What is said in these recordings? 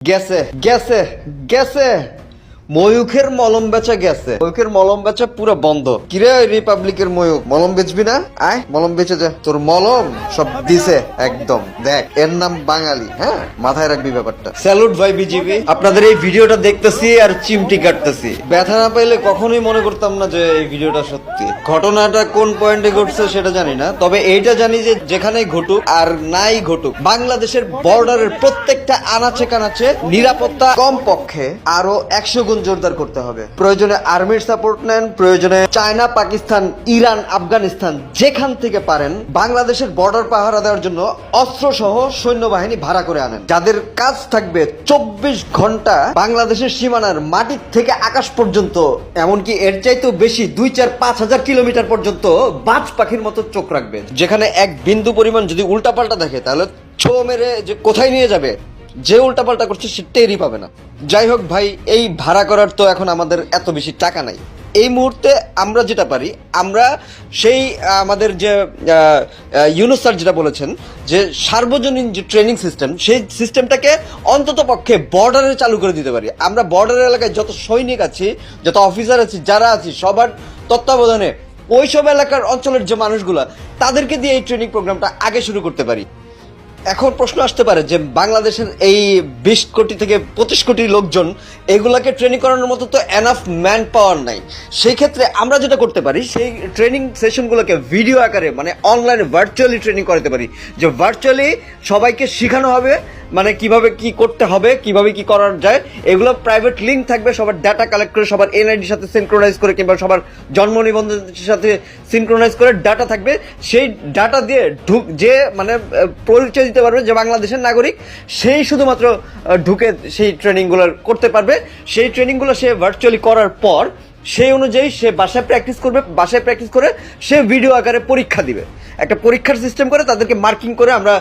গেছে গেছে গেছে। ময়ূখের মলম বেচা গেছে। ময়ূখের মলম বেচা পুরো বন্ধ। কিরে রিপাবলিকের ময়ূক মলম বেচবি না? আয় মলম বেচে যা। তোর মলম সব দিছে একদম। দেখ এর নাম বাঙালি হ্যাঁ? মাথায় রাখবি ব্যাপারটা। স্যালুট ভাই বিজিবি। আপনাদের এই ভিডিওটা দেখতেছি আর চিমটি কাটতেছি। ব্যথা না পাইলে কখনোই মনে করতাম না যে এই ভিডিওটা সত্যি। ঘটনাটা কোন পয়েন্টে ঘটছে সেটা জানি না। তবে এইটা জানি যে যেখানেই ঘটুক আর নাই ঘটুক বাংলাদেশের বর্ডারের প্রত্যেকটা আনাচে কানাচে নিরাপত্তা কম পক্ষে আরও একশো গুণ জোরদার করতে হবে। প্রয়োজনে আর্মির সাপোর্ট নেন, প্রয়োজনে চায়না, পাকিস্তান, ইরান, আফগানিস্তান যেখান থেকে পারেন, বাংলাদেশের বর্ডার পাহারা দেওয়ার জন্য অস্ত্র সহ সৈন্যবাহিনী ভাড়া করে আনেন। যাদের কাজ থাকবে চব্বিশ ঘণ্টা বাংলাদেশের সীমানার মাটির থেকে আকাশ পর্যন্ত, এমনকি এর চাইতেও বেশি দুই চার পাঁচ হাজার কিলোমিটার পর্যন্ত বাজ পাখির মতো চোখ রাখবে। যেখানে এক বিন্দু পরিমাণ যদি উল্টাপাল্টা দেখে, তাহলে ছো মেরে যে কোথায় নিয়ে যাবে? যে উল্টাপাল্টা করছে সে টেরই পাবে না। যাই হোক ভাই, এই ভাড়া করার তো এখন আমাদের এত বেশি টাকা নাই। এই মুহূর্তে আমরা যেটা পারি, আমরা সেই আমাদের যে ইউনুস স্যার যেটা বলেছেন যে সার্বজনীন যে ট্রেনিং সিস্টেম, সেই সিস্টেমটাকে অন্তত পক্ষে বর্ডারে চালু করে দিতে পারি। আমরা বর্ডার এলাকায় যত সৈনিক আছি, যত অফিসার আছি, যারা আছি, সবার তত্ত্বাবধানে ওইসব এলাকার অঞ্চলের যে মানুষগুলা, তাদেরকে দিয়ে এই ট্রেনিং প্রোগ্রামটা আগে শুরু করতে পারি। এখন প্রশ্ন আসতে পারে যে বাংলাদেশের এই বিশ কোটি থেকে পঁচিশ কোটি লোকজন এগুলাকে ট্রেনিং করানোর মতো তো এনাফ ম্যান পাওয়ার নাই। সেই ক্ষেত্রে আমরা যেটা করতে পারি, সেই ট্রেনিং সেশনগুলোকে ভিডিও আকারে মানে অনলাইনে ভার্চুয়ালি ট্রেনিং করাতে পারি। যে ভার্চুয়ালি সবাইকে শেখানো হবে মানে কীভাবে কি করতে হবে, কীভাবে কি করার যায়, এগুলো প্রাইভেট লিঙ্ক থাকবে, সবার ডাটা কালেক্ট করে, সবার এনআইডির সাথে সিনক্রোনাইজ করে কিংবা সবার জন্ম নিবন্ধনের সাথে সিনক্রোনাইজ করে ডাটা থাকবে। সেই ডাটা দিয়ে ঢুক, যে মানে পরিচয় দিতে পারবে যে বাংলাদেশের নাগরিক, সেই শুধুমাত্র ঢুকে সেই ট্রেনিংগুলো করতে পারবে। সেই ট্রেনিংগুলো সে ভার্চুয়ালি করার পর সেই অনুযায়ী সে বাসায় প্র্যাকটিস করবে, বাসায় প্র্যাকটিস করে সে ভিডিও আকারে পরীক্ষা দিবে। একটা পরীক্ষার সিস্টেম করে তাদেরকে মার্কিং করে আমরা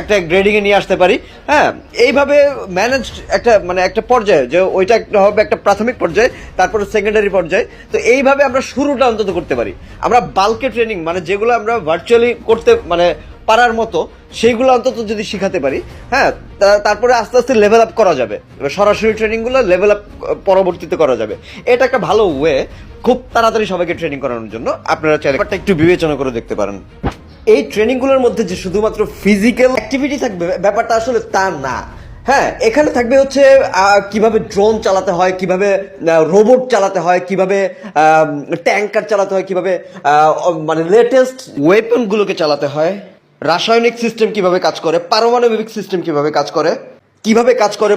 একটা গ্রেডিংয়ে নিয়ে আসতে পারি। হ্যাঁ এইভাবে ম্যানেজ একটা মানে একটা পর্যায়ে যে ওইটা একটা হবে একটা প্রাথমিক পর্যায়ে, তারপরে সেকেন্ডারি পর্যায়ে। তো এইভাবে আমরা শুরুটা অন্তত করতে পারি। আমরা বাল্কে ট্রেনিং মানে যেগুলো আমরা ভার্চুয়ালি করতে মানে পারার মতো, সেইগুলো অন্তত যদি শিখাতে পারি হ্যাঁ তারপরে আস্তে আস্তে লেভেল আপ করা যাবে। সরাসরি ট্রেনিংগুলো লেভেল আপ পরবর্তীতে করা যাবে। এটা একটা ভালো ওয়ে খুব তাড়াতাড়ি সবাইকে ট্রেনিং করানোর জন্য। আপনারা ব্যাপারটা একটু বিবেচনা করে দেখতে পারেন। এই ট্রেনিংগুলোর মধ্যে যে শুধুমাত্র ফিজিক্যাল অ্যাক্টিভিটি থাকবে ব্যাপারটা আসলে তা না। হ্যাঁ এখানে থাকবে হচ্ছে কীভাবে ড্রোন চালাতে হয়, কীভাবে রোবট চালাতে হয়, কীভাবে ট্যাঙ্কার চালাতে হয়, কীভাবে মানে লেটেস্ট ওয়েপনগুলোকে চালাতে হয়। রাসায়নিক সিস্টেম কীভাবে কাজ করে পারমাণবিক সিস্টেম কীভাবে কাজ করে কীভাবে কাজ করে